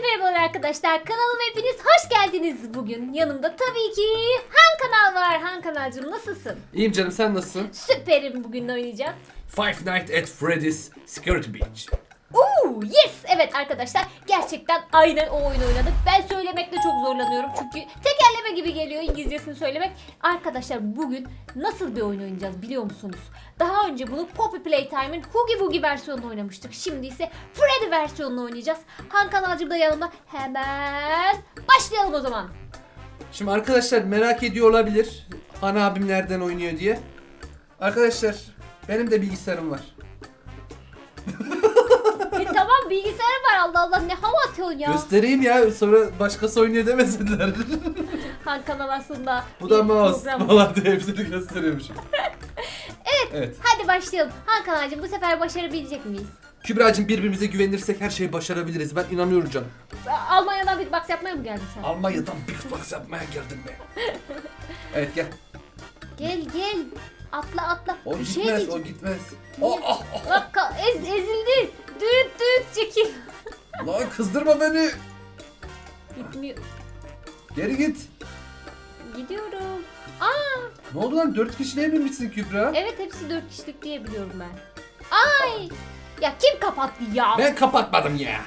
merhabalar arkadaşlar. Kanalıma hepiniz hoş geldiniz bugün. Yanımda tabii ki Han Kanal var. Han Kanalcığım nasılsın? İyiyim canım sen nasılsın? Süperim bugün de oynayacağız. Five Nights at Freddy's Security Beach. Oo, yes! Evet arkadaşlar gerçekten aynen o oyunu oynadık. Ben söylemekte çok zorlanıyorum çünkü tekerleme gibi geliyor İngilizcesini söylemek. Arkadaşlar bugün nasıl bir oyun oynayacağız biliyor musunuz? Daha önce bunu Poppy Playtime'ın Hoogie Woogie versiyonunu oynamıştık. Şimdi ise Freddy versiyonunu oynayacağız. Han kanalcım da yanımda. Hemen başlayalım o zaman. Şimdi arkadaşlar merak ediyor olabilir. Ana abim nereden oynuyor diye. Arkadaşlar benim de bilgisayarım var. Bilgisayarım var Allah Allah ne hava atıyorsun ya. Göstereyim ya sonra başkası oynuyor demesinler. Han kanal aslında Bu da bir mouse program. falan diye hepsini gösteriyormuşum. evet. Evet. Hadi başlayalım. Han kanalcım bu sefer başarabilecek miyiz? Kübra'cığım birbirimize güvenirsek her şeyi başarabiliriz. Ben inanıyorum canım. Almanya'dan bir box yapmaya mı geldin sen? Almanya'dan Big Box yapmaya geldim ben. evet gel. Gel gel. Atla atla. O bir şey gitmez, o diyeceğim. gitmez. Niye? Oh, oh, oh. Bak ka- ez, ezildi. Düt düt çekil. Lan kızdırma beni. Gitmiyor. Geri git. Gidiyorum. Aa Ne oldu lan? Dört kişiliğe binmişsin Kübra. evet hepsi dört kişilik diye biliyorum ben. Ay. Ya kim kapattı ya? Ben kapatmadım ya.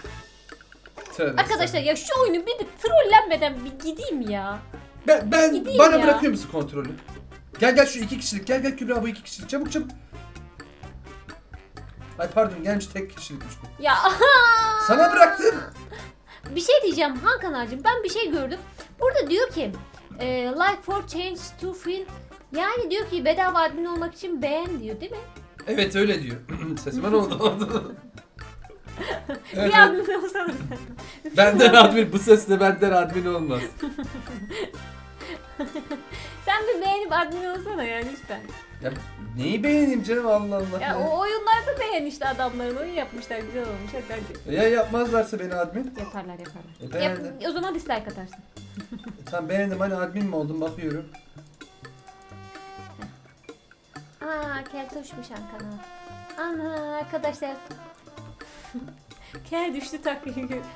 Tövbe Arkadaşlar ya şu oyunu bir de trollenmeden bir gideyim ya. Ben, ben Gideyim bana ya. bırakıyor musun kontrolü? Gel gel şu iki kişilik. Gel gel Kübra bu iki kişilik. Çabuk çabuk. Ay pardon gelmiş tek kişilikmiş bu. Ya Sana bıraktım. Bir şey diyeceğim Han kanalcığım ben bir şey gördüm. Burada diyor ki e, like for change to free yani diyor ki bedava admin olmak için beğen diyor değil mi? Evet öyle diyor. Sesime ne oldu? evet, bir admin olsana sen. benden admin bu sesle benden admin olmaz. Sen bir beğenip admin olsana ya lütfen. Ya neyi beğeneyim canım Allah Allah. Ya Ya, o oyunlarda beğen işte adamların oyun yapmışlar güzel olmuş hadi hadi. ya yapmazlarsa beni admin. Yaparlar yaparlar. E, Yap, o zaman dislike atarsın. Tamam beğendim hani admin mi oldum bakıyorum. Aa keltoşmuş Han kanal. Ana arkadaşlar. kel düştü takke,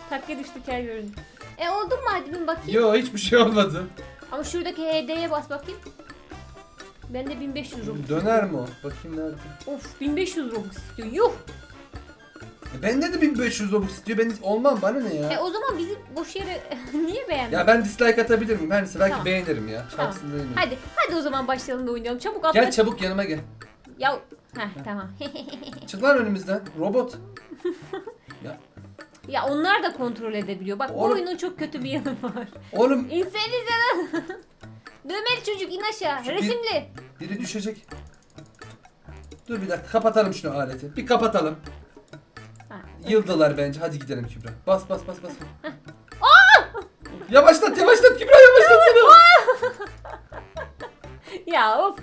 takke düştü kel göründü. E oldu mu admin bakayım? Yo hiçbir şey olmadı. Ama şuradaki HD'ye bas bakayım. Bende 1500 Robux. Döner mi o? Bakayım nerede? Of 1500 Robux istiyor. Yuh. E, bende de 1500 Robux istiyor. Ben olmam bana ne ya? E o zaman bizi boş yere niye beğendin? Ya ben dislike atabilir miyim? Ben belki Tamam. beğenirim ya. Tamam. Şansın değil mi? Hadi hadi o zaman başlayalım da oynayalım. Çabuk atla. Gel çabuk yanıma gel. Ya Heh, tamam. Çık lan önümüzden. Robot. ya ya onlar da kontrol edebiliyor. Bak bu Oğlum- oyunun çok kötü bir yanı var. oğlum İnsenize lan. Dövmeli çocuk in aşağı. Şu bir- Resimli. biri düşecek. Dur bir dakika kapatalım şunu aleti. Bir kapatalım. Ha. Yıldılar bence. Hadi gidelim Kübra. Bas bas bas bas. yavaşlat yavaşlat Kübra yavaşlatsana. Ya of.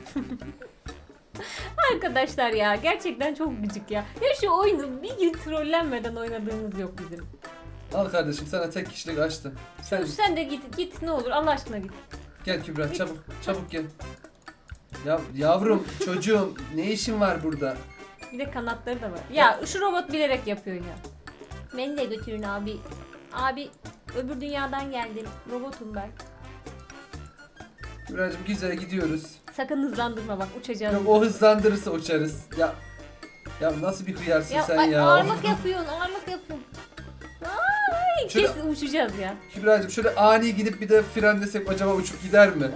Arkadaşlar ya gerçekten çok gıcık ya. Ya şu oyunu bir gün trollenmeden oynadığımız yok bizim. Al kardeşim sana tek kişilik açtım. Sen Sen de git git ne olur Allah aşkına git. gel Kübra çabuk çabuk gel. Ya yavrum çocuğum ne işin var burada? Bir de kanatları da var. Ya şu robot bilerek yapıyor ya. Beni de götürün abi. Abi öbür dünyadan geldim. Robotum ben. Kübra'cığım güzel gidiyoruz. Sakın hızlandırma bak uçacağım. Yok o hızlandırırsa uçarız. Ya ya nasıl bir hıyarsın ya, sen ay, ya? ağırlık yapıyorsun ağırlık yapıyorsun. Ay, Şöyle- kesin uçacağız ya. Kübra'cığım şöyle ani gidip bir de frenlesek acaba uçup gider mi?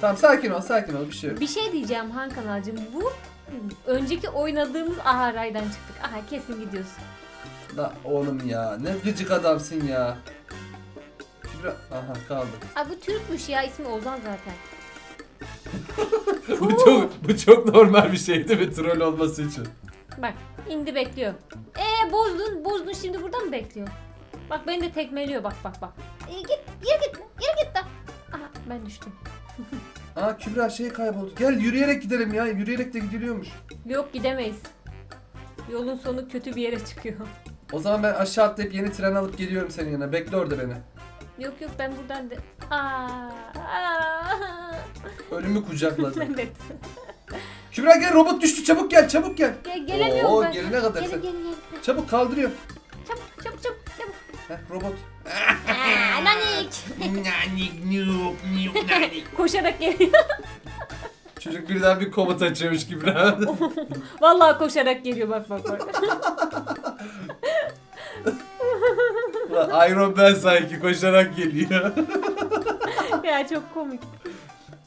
tamam sakin ol sakin ol bir şey yok. Bir şey diyeceğim Han kanalcığım. Bu önceki oynadığımız aha raydan çıktık. Aha kesin gidiyorsun. La oğlum ya ne gıcık adamsın ya. Kübra aha kaldı. Aa bu Türkmüş ya ismi Ozan zaten. Bu çok bu çok normal bir şey değil mi troll olması için? Bak indi bekliyor. Ee bozdun bozdun şimdi burada mı bekliyor? Bak beni de tekmeliyor bak bak bak. Ee, git yürü git yürü git de. Aha ben düştüm. Aa Kübra şey kayboldu. Gel yürüyerek gidelim ya. Yürüyerek de gidiliyormuş. Yok gidemeyiz. Yolun sonu kötü bir yere çıkıyor. O zaman ben aşağı atlayıp yeni tren alıp geliyorum senin yanına. Bekle orada beni. Yok yok ben buradan de... Aa, aa. Ölümü kucakladı. evet. Kübra gel robot düştü çabuk gel çabuk gel. Gel, gelemiyorum Oo, ben. gelene kadar sen. gelin gelin. Çabuk kaldırıyor. Çabuk çabuk çabuk çabuk. Heh, robot. Aa, nanik. nanik noob noob nanik. Koşarak geliyor. Çocuk birden bir komut açıyormuş gibi. rahat. Vallahi koşarak geliyor bak bak bak. Ulan Iron Man sanki koşarak geliyor. ya çok komik.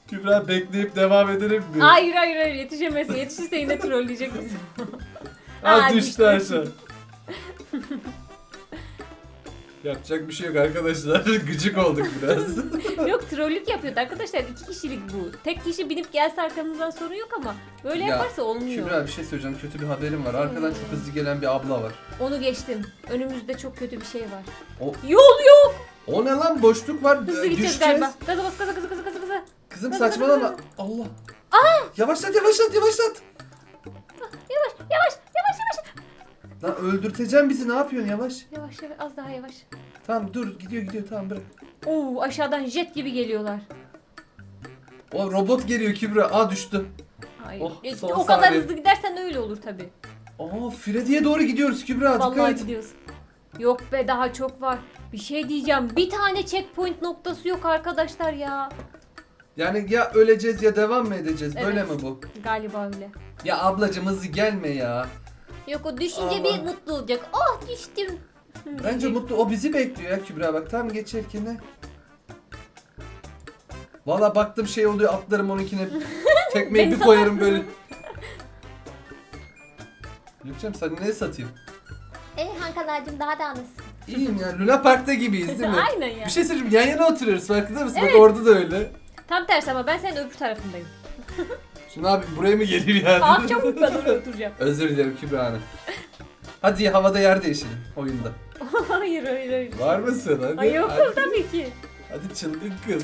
Kübra bekleyip devam edelim mi? Hayır hayır hayır yetişemezsin. Yetişirse yine trolleyecek bizi. Aa, Aa, düştü düştü. aşağı. Yapacak bir şey yok arkadaşlar. Gıcık olduk biraz. Yok trollük yapıyordu arkadaşlar. iki kişilik bu. Tek kişi binip gelse arkamızdan sorun yok ama böyle Ya, yaparsa olmuyor. Kübra bir şey söyleyeceğim. Kötü bir haberim var. Arkadan çok hızlı gelen bir abla var. Onu geçtim. Önümüzde çok kötü bir şey var. O- Yol yok. O ne lan? Boşluk var. Hızlı Ee, gideceğiz düşeceğiz. galiba. Gaza bas gaza gaza gaza. Kızım saçmalama. Allah. Aa! Yavaşlat yavaşlat yavaşlat. Yavaş yavaş yavaş yavaş. Lan öldürteceğim bizi. Ne yapıyorsun yavaş? Yavaş yavaş az daha yavaş. Tamam dur gidiyor gidiyor tamam bırak. Oo aşağıdan jet gibi geliyorlar. O robot geliyor Kübra. Aa düştü. Hayır. Oh, E, son o kadar saniye. hızlı gidersen öyle olur tabi. Aa Freddy'ye doğru gidiyoruz Kübra. Dikkat Vallahi et. gidiyoruz. Yok be daha çok var. Bir şey diyeceğim. Bir tane checkpoint noktası yok arkadaşlar ya. Yani ya öleceğiz ya devam mı edeceğiz? Böyle Evet. mi bu? Galiba öyle. Ya ablacım hızlı gelme ya. Yok o düşünce Aman. bir mutlu olacak. Oh düştüm. Bence mutlu. O bizi bekliyor ya Kübra bak. Tam geçerken ne? Valla baktım şey oluyor atlarım onunkine. Tekmeyi bir koyarım böyle. Gökçem sen ne satayım? E Hankan'cığım daha da anlasın. İyiyim ya Luna Park'ta gibiyiz değil mi? Aynen ya. Bir şey söyleyeyim yan yana oturuyoruz farkında mısın? Bak orada da öyle. Tam tersi ama ben senin öbür tarafındayım. Şimdi abi buraya mı gelir yani? Kalk çabuk ben oraya oturacağım. Özür dilerim Kübra Hanım. Hadi havada yer değişelim oyunda. hayır hayır hayır. Var mısın? Hadi. Ay yok hadi. tabii ki. Hadi çılgın kız.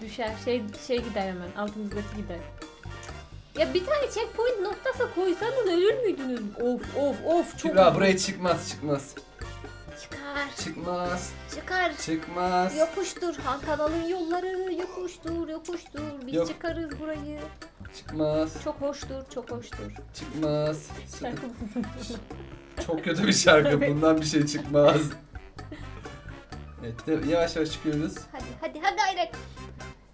Düşer şey şey gider hemen altımızdaki gider. Ya bir tane checkpoint noktası koysanız ölür müydünüz? Of of of çok Kübra uzun. buraya çıkmaz çıkmaz. Çıkar Çıkmaz. çıkar. Çıkmaz. Yokuştur Han kanalın yolları yokuştur yokuştur biz Yok. çıkarız burayı. Çıkmaz. Çok hoştur çok hoştur. Çıkmaz. Şarkı Çok kötü bir şarkı. Bundan bir şey çıkmaz. Evet de yavaş yavaş çıkıyoruz. hadi hadi ha gayret.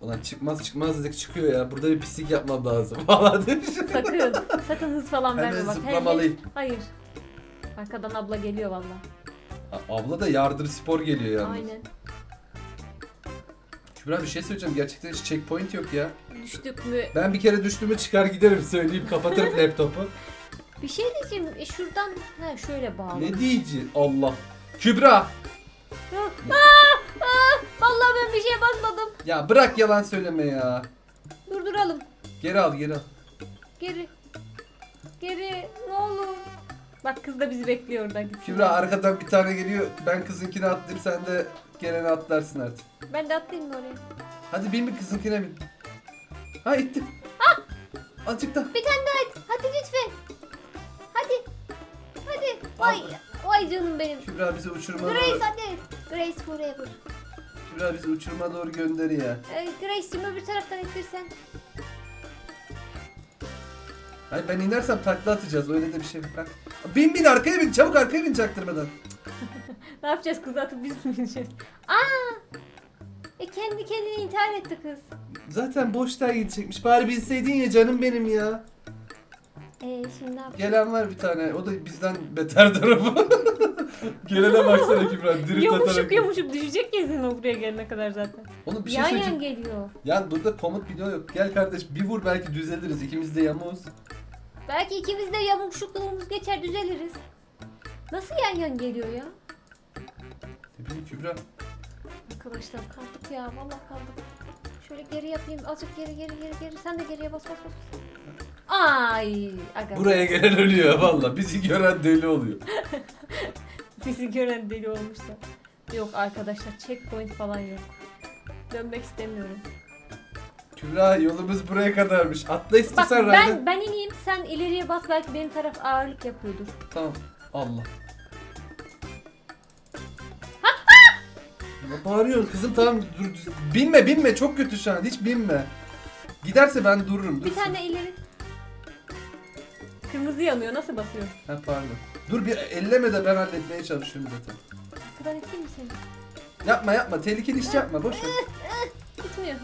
Ulan çıkmaz çıkmaz dedik çıkıyor ya. Burada bir pislik yapmam lazım. Valla demiş. Sakın sakın hız falan Hemen verme bak. zıplamalıyım. Hayır. Arkadan abla geliyor valla. Abla da yardır spor geliyor yani. Aynen. Kübra bir şey söyleyeceğim. Gerçekten hiç checkpoint yok ya. Düştük mü? Ben bir kere düştüğümü çıkar giderim söyleyeyim. Kapatırım laptopu. Bir şey diyeceğim. E şuradan ha şöyle bağlı. Ne diyeceğim? Allah. Kübra. Aa, aa, vallahi ben bir şeye basmadım. Ya bırak yalan söyleme ya. Durduralım. Geri al geri al. Geri. Geri. Ne olur. Bak kız da bizi bekliyor orada. gitsin. Kübra arkadan bir tane geliyor. Ben kızınkini atlayayım sen de geleni atlarsın artık. Ben de atlayayım mı oraya? Hadi bin bir kızınkine bin. Ha itti. Azıcık da. Bir tane daha et. Hadi lütfen. Hadi. Hadi. Vay. Vay canım benim. Kübra bizi uçurma Grace doğru. hadi. Grace forever. Kübra bizi uçurma doğru gönder ya. Ee, Grace'cim öbür taraftan ittirsen. Hayır ben inersem takla atacağız öyle de bir şey yok. Bin bin arkaya bin çabuk arkaya bin çaktırmadan. Ne yapacağız kızı atıp biz mi bineceğiz? Aa! E kendi kendine intihar etti kız. Zaten boşta gidecekmiş. Bari bilseydin ya canım benim ya. Ee şimdi ne yapacağız? Gelen var bir tane. O da bizden beter tarafı. Gelene baksana Kübra. Drift Yamuşuk atarak. yamuşuk düşecek kesin o buraya gelene kadar zaten. Oğlum bir şey yan söyleyeceğim. yan geliyor. Yani burada komut video yok. Gel kardeş bir vur belki düzeliriz. İkimiz de yamuğuz. Belki ikimiz de yamuşukluğumuz geçer düzeliriz. Nasıl yan yan geliyor ya? Bileyim Kübra. Arkadaşlar kaldık ya vallahi kaldık. Şöyle geri yapayım azıcık geri geri geri geri sen de geriye bas bas bas. Ay aga. Buraya gelen ölüyor valla. Bizi gören deli oluyor. Bizi gören deli olmuşsa. Yok arkadaşlar checkpoint falan yok. Dönmek istemiyorum. Kübra yolumuz buraya kadarmış. Atla Bak istiyorsan ben Rayda. ben ineyim sen ileriye bas belki benim taraf ağırlık yapıyordur. Tamam. Allah. Ne bağırıyorsun kızım tamam dur. Binme binme çok kötü şu an hiç binme. Giderse ben dururum. Bir dursun. tane ileri. Kırmızı yanıyor. Nasıl basıyor? Ha pardon. Dur bir elleme de ben halletmeye çalışıyorum zaten. Kadar eteyim mi seni? Yapma yapma tehlikeli iş yapma boş ver. Gitmiyor.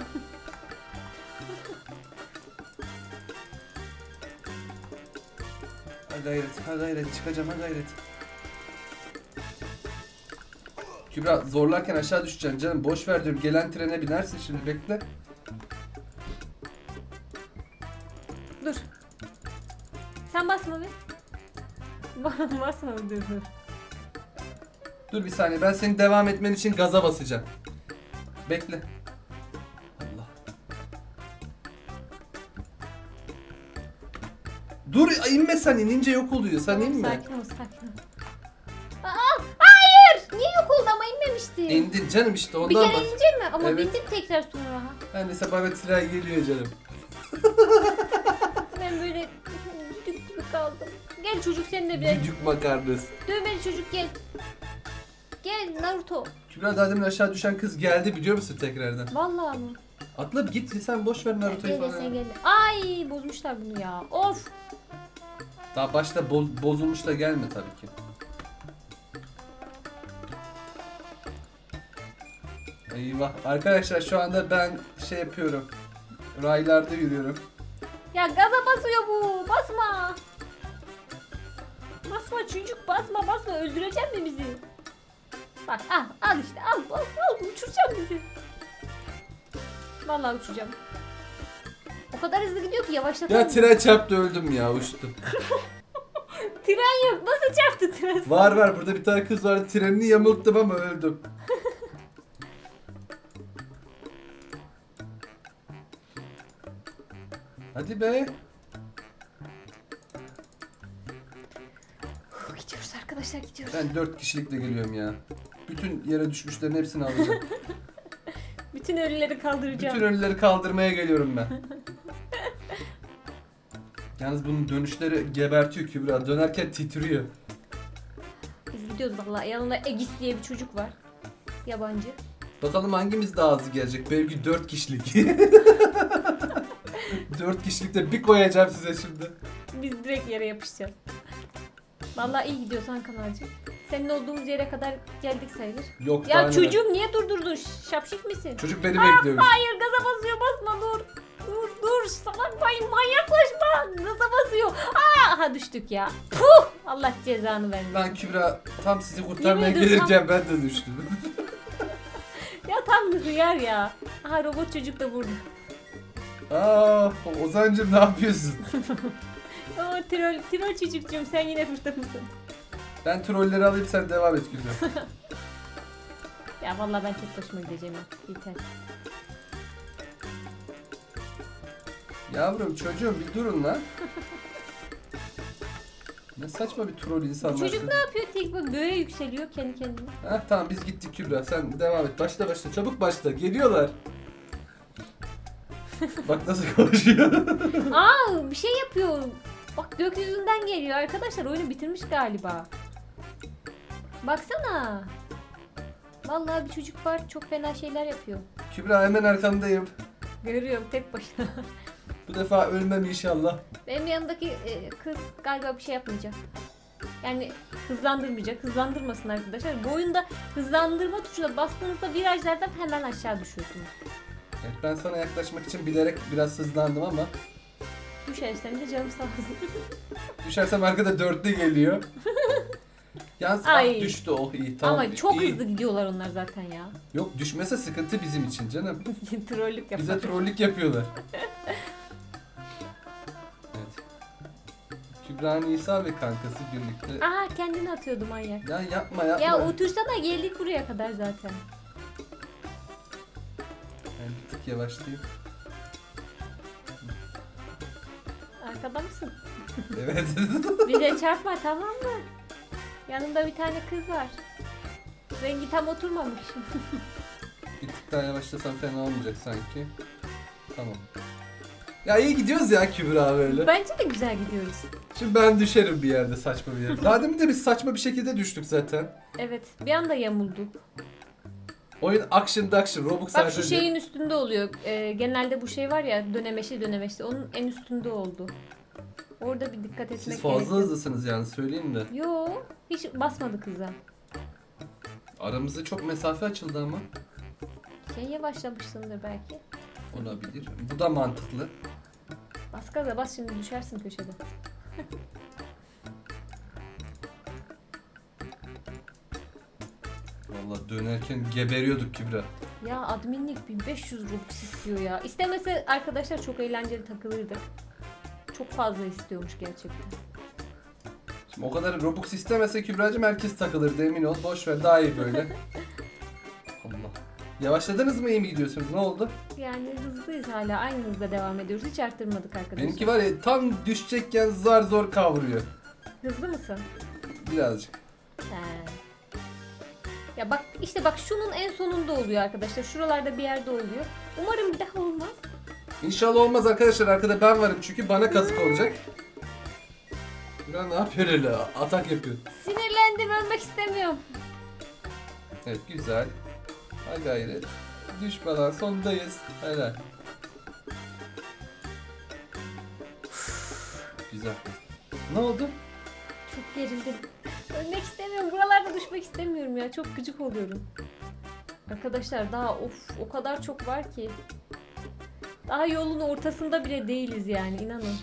Ha gayret ha gayret çıkacağım ha gayret. Kübra zorlarken aşağı düşeceksin canım boş ver diyorum gelen trene binersin şimdi bekle. Dur. Sen basma bir. Ba- basma bir dur dur. Dur bir saniye ben senin devam etmen için gaza basacağım. Bekle. Sen inince yok oluyor sen Tamam, inme. Sakin ol sakin ol. Aa, hayır! Niye yok oldu ama inmemişti. İndin canım işte bir ondan kere bas. inecek mi? Ama Evet. bindim tekrar sonra. Her neyse bana tren geliyor canım. Ben böyle düdük gibi kaldım. Gel çocuk sen de bir. Düdük makarnası. Dövmeli çocuk gel. Gel Naruto. Kübra daha demin aşağı düşen kız geldi biliyor musun tekrardan? Vallahi mı? Atla bir git sen boş ver Naruto'yu Gel falan. sen gel. Ay bozmuşlar bunu ya. Of. Daha başta bo- bozulmuş da gelme tabii ki. Eyvah. Arkadaşlar şu anda ben şey yapıyorum. Raylarda yürüyorum. Ya gaza basıyor bu. Basma. Basma çocuk basma basma öldürecek mi bizi? Bak al al işte al al, al uçuracağım bizi. Vallahi uçacağım. O kadar hızlı gidiyor ki yavaşlatalım. Ya tren çarptı öldüm ya uçtum. Tren yok. Nasıl çarptı tren? Var var burada bir tane kız vardı trenini yamulttum ama öldüm. Hadi be. Gidiyoruz arkadaşlar gidiyoruz. Ben dört kişilikle geliyorum ya. Bütün yere düşmüşlerin hepsini alacağım. Bütün ölüleri kaldıracağım. Bütün ölüleri kaldırmaya geliyorum ben. Yalnız bunun dönüşleri gebertiyor Kübra. Dönerken titriyor. Biz gidiyoruz vallahi. Yanında Egis diye bir çocuk var. Yabancı. Bakalım hangimiz daha hızlı gelecek? Belki 4 kişilik. 4 kişilikte bir koyacağım size şimdi. Biz direkt yere yapışacağız. Vallahi iyi gidiyorsun Hakan ağacığım. Senin olduğumuz yere kadar geldik sayılır. Yok daha Ya neler. çocuk niye durdurdun? Şapşik misin? Çocuk beni bekliyormuş. Hayır gaza basıyor basma dur. Dur dur salak bay manyaklaşma. Gaza basıyor. Aa, aha düştük ya. Puh! Allah cezanı vermesin. Ben Kübra tam sizi kurtarmaya Yemin gelirken ben de düştüm. Ya tam bir hıyar ya. Aha robot çocuk da burada. Aa, Ozancım ne yapıyorsun? Aa troll, troll çocukcuğum sen yine burada mısın? Ben trolleri alayım sen devam et Kübra. Ya vallahi ben tek başıma gideceğim yeter. Yavrum çocuğum bir durun lan. Ne saçma bir troll Bu insanlar. çocuk ne yapıyor? Tek böyle göğe yükseliyor kendi kendine. Heh, tamam biz gittik Kübra sen devam et. Başla başla çabuk başla geliyorlar. Bak nasıl konuşuyor. Aa bir şey yapıyor. Bak gökyüzünden geliyor arkadaşlar oyunu bitirmiş galiba. Baksana. Vallahi bir çocuk var çok fena şeyler yapıyor. Kübra hemen arkandayım. Görüyorum tek başına. Bu defa ölmem inşallah. Benim yanındaki e, kız galiba bir şey yapmayacak. Yani hızlandırmayacak. Hızlandırmasın arkadaşlar. Bu oyunda hızlandırma tuşuna bastığınızda virajlardan hemen aşağı düşüyorsunuz. Evet, ben sana yaklaşmak için bilerek biraz hızlandım ama Düşersem de canım sağ olsun. düşersem arkada dörtlü geliyor. Yalnız ah, Ay. düştü oh iyi tamam. Ama çok iyi. hızlı gidiyorlar onlar zaten ya. Yok düşmese sıkıntı bizim için canım. Trollük yapar. Bize trollük yapıyorlar. Kübra Nisa ve kankası birlikte. Aha kendini atıyordu manyak. Ya yapma yapma. Ya otursana geldik buraya kadar zaten. Ben bir tık yavaşlayayım. Arkada mısın? Evet. Bize çarpma tamam mı? Yanında bir tane kız var. Rengi tam oturmamış. bir tık daha yavaşlasam fena olmayacak sanki. Tamam. Ya iyi gidiyoruz ya Kübra böyle. Bence de güzel gidiyoruz. Şimdi ben düşerim bir yerde saçma bir yerde. Daha demin de biz saçma bir şekilde düştük zaten. Evet bir anda yamuldu. Oyun action action Robux Bak şu şeyin üstünde oluyor. Ee, genelde bu şey var ya dönemeçli dönemeçli onun en üstünde oldu. Orada bir dikkat etmek Siz fazla gerekiyor. hızlısınız yani söyleyeyim de. Yo hiç basmadık hıza. Aramızda çok mesafe açıldı ama. Sen yavaşlamışsındır belki. Olabilir. Bu da mantıklı. Bas gaza bas şimdi düşersin köşede. Vallahi dönerken geberiyorduk Kübra. Ya adminlik 1500 Robux istiyor ya. İstemese arkadaşlar çok eğlenceli takılırdı. Çok fazla istiyormuş gerçekten. Şimdi o kadar Robux istemese Kübra'cığım herkes takılırdı emin ol. Boş ver daha iyi böyle. Allah. Yavaşladınız mı iyi mi gidiyorsunuz? Ne oldu? Yani hızlıyız hala. Aynı hızda devam ediyoruz. Hiç arttırmadık arkadaşlar. Benimki var ya tam düşecekken zar zor kavruyor. Hızlı mısın? Birazcık. He. Ya bak işte bak şunun en sonunda oluyor arkadaşlar. Şuralarda bir yerde oluyor. Umarım bir daha olmaz. İnşallah olmaz arkadaşlar. Arkada ben varım çünkü bana kazık olacak. Kübra ne yapıyor öyle? Atak yapıyor. Sinirlendim ölmek istemiyorum. Evet güzel. Ha gayret. Düşme lan sondayız. Helal. Güzel. Ne oldu? Çok gerildim. Ölmek istemiyorum. Buralarda düşmek istemiyorum ya. Çok gıcık oluyorum. Arkadaşlar daha of o kadar çok var ki. Daha yolun ortasında bile değiliz yani inanın.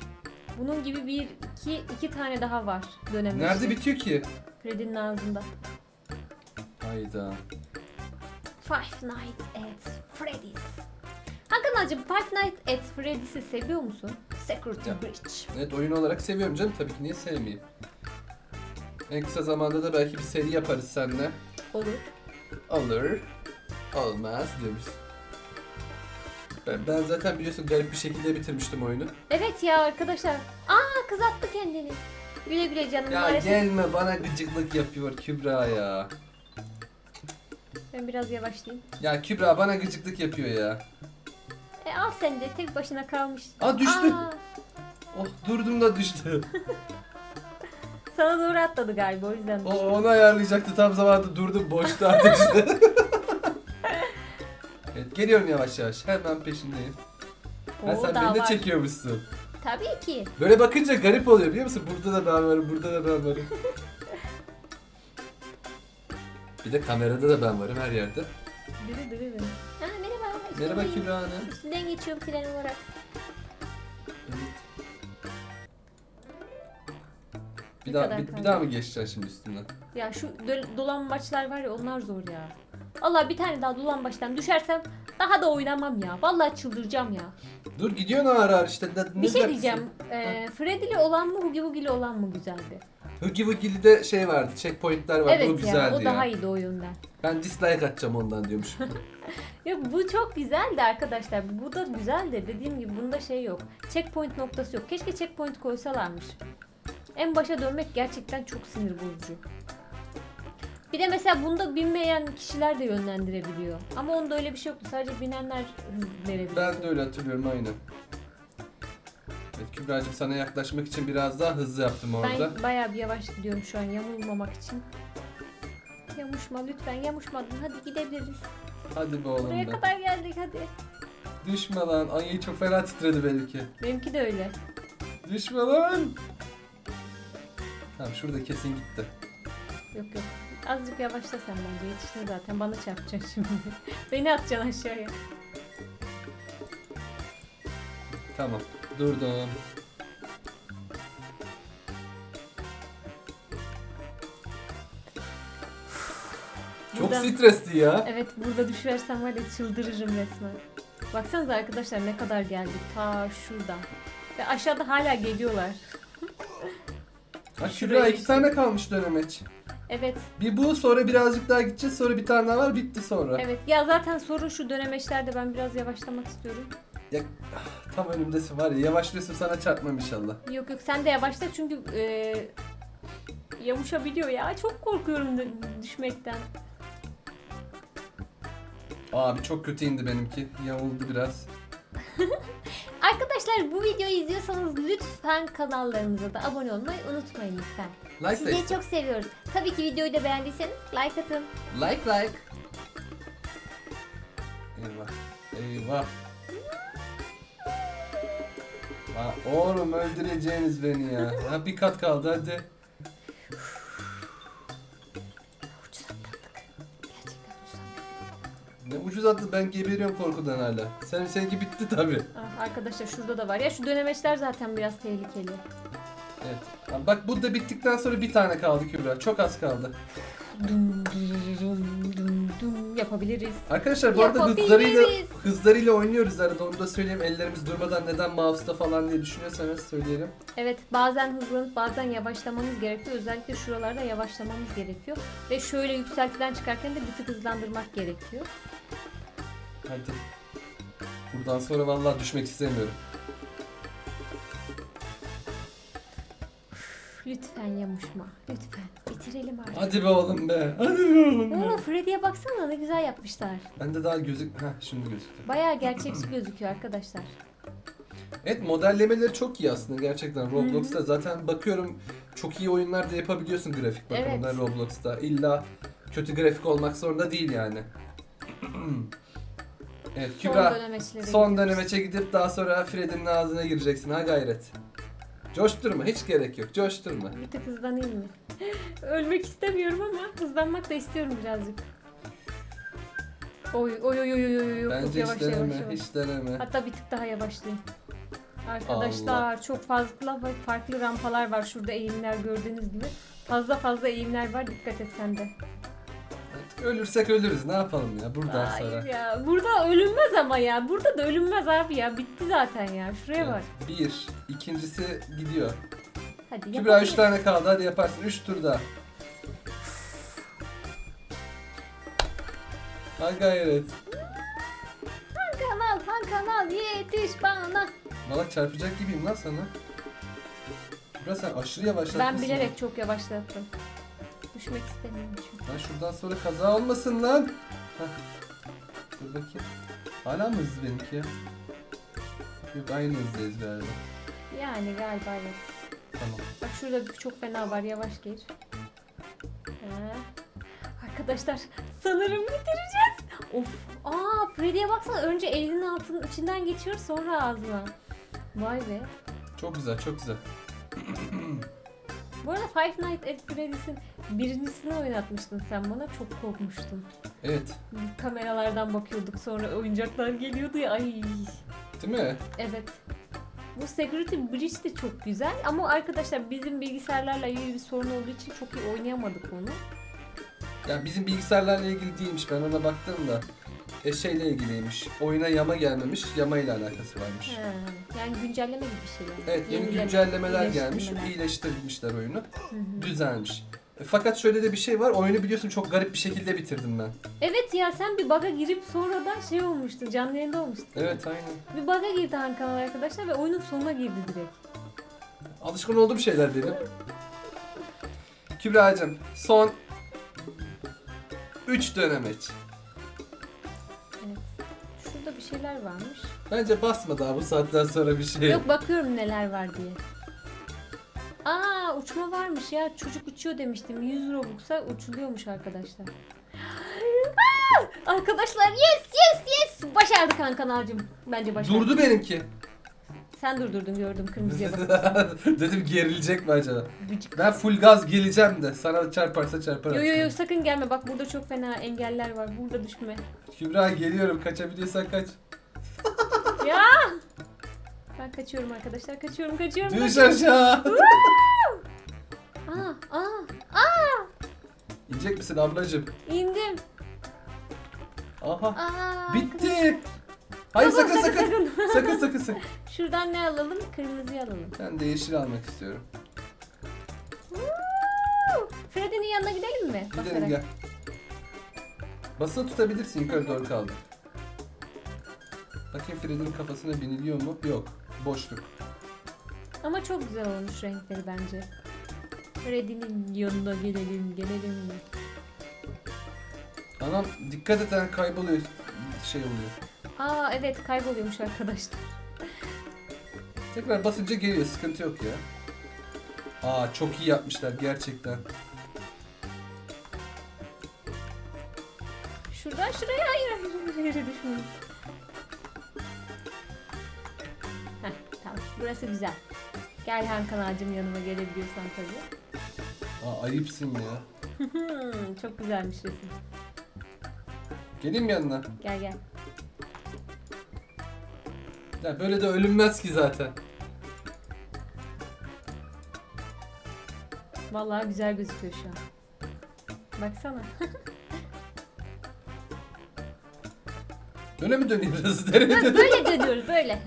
Bunun gibi bir iki, iki tane daha var dönem. Nerede bitiyor ki? Freddy'nin ağzında. Hayda. Five Nights at Freddy's. Hakan Five Nights at Freddy's'i seviyor musun? Security Ya. Breach. Evet oyun olarak seviyorum canım tabii ki niye sevmeyeyim. En kısa zamanda da belki bir seri yaparız seninle. Olur. Olur. Olmaz diyoruz. Ben, ben zaten biliyorsun garip bir şekilde bitirmiştim oyunu. Evet ya arkadaşlar. Aa kız attı kendini. Güle güle canım Ya maalesef. gelme bana gıcıklık yapıyor Kübra ya. Ben biraz yavaşlayayım. Ya Kübra bana gıcıklık yapıyor ya. E al sen de tek başına kalmış. Aa düştü. Aa, Oh durdum da düştü. sana doğru atladı galiba o yüzden. O düştü. onu ayarlayacaktı tam zamanında durdum boşta düştü. evet geliyorum yavaş yavaş hemen peşindeyim. Ha, Oo, sen daha beni de var. çekiyormuşsun. Tabii ki. Böyle bakınca garip oluyor biliyor musun? Burada da ben varım, burada da ben varım. Bir de kamerada da ben varım her yerde. Dırı dırı dırı. Ha, merhaba. Merhaba üstündeyim. Kübra Hanım. Üstünden geçiyorum tren olarak. Bir Ne daha kadar bir, bir kaldı? daha mı geçeceksin şimdi üstünden? Ya şu dö- dolambaçlar var ya onlar zor ya. Allah bir tane daha dolambaçtan düşersem daha da oynamam ya. Vallahi çıldıracağım ya. Dur gidiyorsun ağır ağır işte. Ne, ne Bir şey dersin? diyeceğim. Ee, Freddy'li olan mı Hugi Bugi'li olan mı güzeldi? Huggy Wuggy'de şey vardı, checkpointler vardı o evet ya güzeldi o ya. daha iyiydi o yönden. Ben dislike atacağım ondan diyormuş. Ya bu çok güzeldi arkadaşlar. Bu da güzeldi. Dediğim gibi bunda şey yok. Checkpoint noktası yok. Keşke checkpoint koysalarmış. En başa dönmek gerçekten çok sinir bozucu. Bir de mesela bunda binmeyen kişiler de yönlendirebiliyor. Ama onda öyle bir şey yoktu. Sadece binenler verebiliyor. ben de öyle hatırlıyorum aynen. Evet Kübra'cığım sana yaklaşmak için biraz daha hızlı yaptım orada. Ben bayağı bir yavaş gidiyorum şu an yamulmamak için. Yamuşma lütfen yamuşmadın. Hadi gidebiliriz. Hadi be oğlum Buraya be. kadar geldik hadi. Düşme lan. Ay çok fena titredi benimki. Benimki de öyle. Düşme lan. Tamam şurada kesin gitti. Yok yok. Azıcık yavaşla sen bence. Yetiştin zaten. Bana çarpacaksın şimdi. Beni atacaksın aşağıya. Tamam. Durdum. Çok Buradan- stresli ya. Evet burada düşersem var ya çıldırırım resmen. Baksanıza arkadaşlar ne kadar geldik. Ta şuradan. Ve aşağıda hala geliyorlar. Ha, Şuraya iki tane kalmış dönemeç. Evet. Bir bu sonra birazcık daha gideceğiz sonra bir tane daha var bitti sonra. Evet. Ya zaten sorun şu dönemeçlerde ben biraz yavaşlamak istiyorum. Ya, ah, tam önümdesin var ya yavaşlıyorsun sana çarpmam inşallah. Yok yok sen de yavaşla çünkü e, yamuşabiliyor ya. Çok korkuyorum düşmekten. Abi çok kötü indi benimki. Yamuldu biraz. Arkadaşlar bu videoyu izliyorsanız lütfen kanallarımıza da abone olmayı unutmayın lütfen. Like Sizleri işte. çok seviyoruz. Tabii ki videoyu da beğendiyseniz like atın. Like like. Eyvah. Eyvah. Ha, oğlum öldüreceğiniz beni ya. Ha, bir kat kaldı hadi. Ucuz atlattık. Gerçekten ucuz atlattık. Ne ucuz attı ben geberiyorum korkudan hala. Sen seninki bitti tabi. Ah, arkadaşlar şurada da var. Ya şu dönemeçler zaten biraz tehlikeli. Evet. Ha, bak bu da bittikten sonra bir tane kaldı Kübra. Çok az kaldı. Dum dum dum dum dum yapabiliriz. Arkadaşlar bu arada Yapabiliriz. hızlarıyla hızlarıyla oynuyoruz arada onu da söyleyeyim. Ellerimiz durmadan neden mouse'da falan diye düşünüyorsanız söyleyelim. Evet bazen hızlanıp bazen yavaşlamanız gerekiyor. Özellikle şuralarda yavaşlamamız gerekiyor. Ve şöyle yükseltiden çıkarken de bir tık hızlandırmak gerekiyor. Hadi. Buradan sonra vallahi düşmek istemiyorum. Lütfen yamuşma. Lütfen. Bitirelim artık. Hadi be oğlum be. Hadi be oğlum be. Oo, Freddy'ye baksana ne güzel yapmışlar. Bende daha gözük... Heh şimdi gözüktü. Bayağı gerçekçi gözüküyor arkadaşlar. Evet modellemeleri çok iyi aslında gerçekten Roblox'ta. Zaten bakıyorum çok iyi oyunlar da yapabiliyorsun grafik bakımından Evet. Roblox'ta. İlla kötü grafik olmak zorunda değil yani. evet Son Kübra dönemeçlere son gidiyoruz. dönemeçe gidip daha sonra Freddy'nin ağzına gireceksin ha gayret. Coşturma hiç gerek yok coşturma. Bir tık hızlanayım mı? Ölmek istemiyorum ama hızlanmak da istiyorum birazcık. Oy oy oy oy oy oy. Bence yavaş hiç yavaş deneme yavaş. hiç deneme. Hatta bir tık daha yavaşlayayım. Arkadaşlar çok fazla farklı rampalar var. Şurada eğimler gördüğünüz gibi. Fazla fazla eğimler var. Dikkat et sen de. Artık Ölürsek ölürüz ne yapalım ya buradan Hayır sonra. ya. Burada ölünmez ama ya. Burada da ölünmez abi ya. Bitti zaten ya. Şuraya bak. Bir. ikincisi gidiyor. Hadi Kübra yapabiliriz. 3 tane kaldı hadi yaparsın 3 tur daha. Ha gayret. Han kanal, han kanal yetiş bana. Valla çarpacak gibiyim lan sana. Kübra sen aşırı yavaşlattın. Ben bilerek çok yavaşlattım. Düşmek istemiyorum çünkü. Lan şuradan sonra kaza olmasın lan. Hah. Dur bakayım. Hala mı hızlı benimki ya? Yok aynı hızdayız galiba. Yani galiba evet. Tamam. Bak şurada çok fena var. Yavaş geç. Ha. Arkadaşlar sanırım bitireceğiz. Of. Aa Freddy'ye baksana. Önce elinin altının içinden geçiyor sonra ağzına. Vay be. Çok güzel çok güzel. Bu arada Five Nights at Freddy's'in birincisini oynatmıştın sen bana. Çok korkmuştum. Evet. Kameralardan bakıyorduk sonra oyuncaklar geliyordu ya. Ay. Değil mi? Evet. Bu Security Breach de çok güzel ama arkadaşlar bizim bilgisayarlarla ilgili bir sorun olduğu için çok iyi oynayamadık onu. Ya bizim bilgisayarlarla ilgili değilmiş ben ona baktım da. E şeyle ilgiliymiş. Oyuna yama gelmemiş. Yama ile alakası varmış. Ha, yani güncelleme gibi bir şey yani. Evet yeni Yenileme, güncellemeler gelmiş. iyileştirmeler. iyileştirmişler oyunu. Düzelmiş. E, Fakat şöyle de bir şey var. Oyunu biliyorsun çok garip bir şekilde bitirdim ben. Evet ya sen bir bug'a girip sonradan şey olmuştun canlı yayında olmuştun. Evet aynen. Bir bug'a girdi Han kanal arkadaşlar ve oyunun sonuna girdi direkt. Alışkın olduğum şeyler benim. Kübra'cığım son 3 dönemeç. Evet. Şurada bir şeyler varmış. Bence basma daha bu saatten sonra bir şey. Yok bakıyorum neler var diye. Aa uçma varmış ya. Çocuk uçuyor demiştim. 100 Robux'a uçuluyormuş arkadaşlar. Aa! Arkadaşlar yes yes yes. Başardık Han kanalcığım. Bence başardık. Durdu benimki. Sen durdurdun gördüm kırmızıya bak. Dedim gerilecek mi acaba? Gıcık. Ben full gaz geleceğim de sana çarparsa çarpar. Yo yo yo sakın gelme bak burada çok fena engeller var. Burada düşme. Kübra geliyorum kaçabiliyorsan kaç. Ya! Ben kaçıyorum arkadaşlar. Kaçıyorum kaçıyorum. Düş kaçıyorum. aşağı. Aa, aa, İnecek misin ablacığım? indim. Aha. Aa, Bitti. Hayır Yok, yok, sakın sakın, sakın. Sakın sakın sakın. Şuradan ne alalım? Kırmızıyı alalım. Ben de yeşil almak istiyorum. Woo! Freddy'nin yanına gidelim mi? Gidelim Basarak. gel. Basılı tutabilirsin yukarı doğru kaldı. Bakayım Freddy'nin kafasına biniliyor mu? Yok. Boşluk. Ama çok güzel olmuş renkleri bence. Freddy'nin yanına gelelim, gelelim mi? Anam dikkat et ha, kayboluyor. Şey oluyor. Aa evet kayboluyormuş arkadaşlar. Tekrar basınca geliyor. Sıkıntı yok ya. Aa çok iyi yapmışlar gerçekten. Şuradan şuraya hayır hayır hayır yere düşmeyin. Heh tamam Burası güzel. Gel Hakan ağacım yanıma gelebiliyorsan tabii. Aa, ayıpsın ya. Çok güzelmiş resim. Geleyim yanına. Gel gel. Ya böyle de ölünmez ki zaten. Vallahi güzel gözüküyor şu an. Baksana. Böyle mi dönüyoruz? Dönüyoruz? böyle dönüyoruz böyle.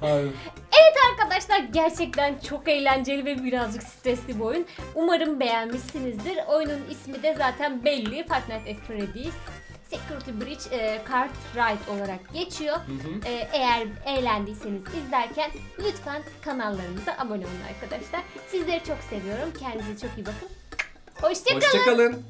Hayır. Evet arkadaşlar gerçekten çok eğlenceli ve birazcık stresli bir oyun. Umarım beğenmişsinizdir. Oyunun ismi de zaten belli. Fortnite at Freddy's. Security Breach e, Card Ride olarak geçiyor. Hı hı. E, eğer eğlendiyseniz izlerken lütfen kanallarımıza abone olun arkadaşlar. Sizleri çok seviyorum. Kendinize çok iyi bakın. Hoşçakalın. Hoşçakalın.